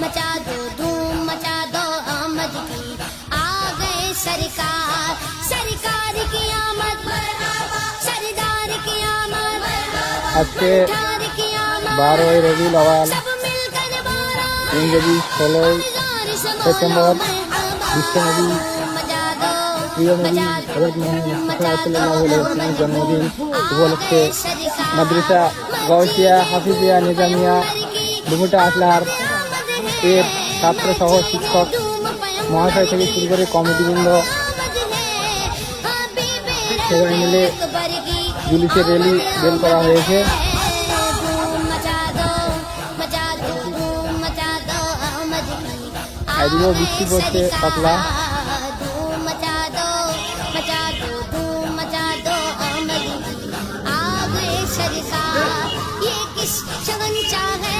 मचा दो धूम मचा दो आमद की आ गए सरकार सरकार की आमद सरदार की आमद আজকে ठार की आमद বারোই রবিউল আওয়াল सब मिलकर बारा ইংরেজি ষোলোই সেপ্টেম্বর বিশ্বনবী প্রিয় নবী হজরত মোহাম্মদ জন্মদিন উপলক্ষে মাদ্রাসা গৌসিয়া হাফিজিয়া নিজামিয়া ডুমুটা আসলার এর ছাত্র সহ শিক্ষক মহাশয় থেকে শুরু করে কমিটিবৃন্দ সবাই মিলে পুলিশের র্যালি বের করা হয়েছে এদিকেও বৃষ্টি পড়ছে পাতলা। शगन चाहे बाला की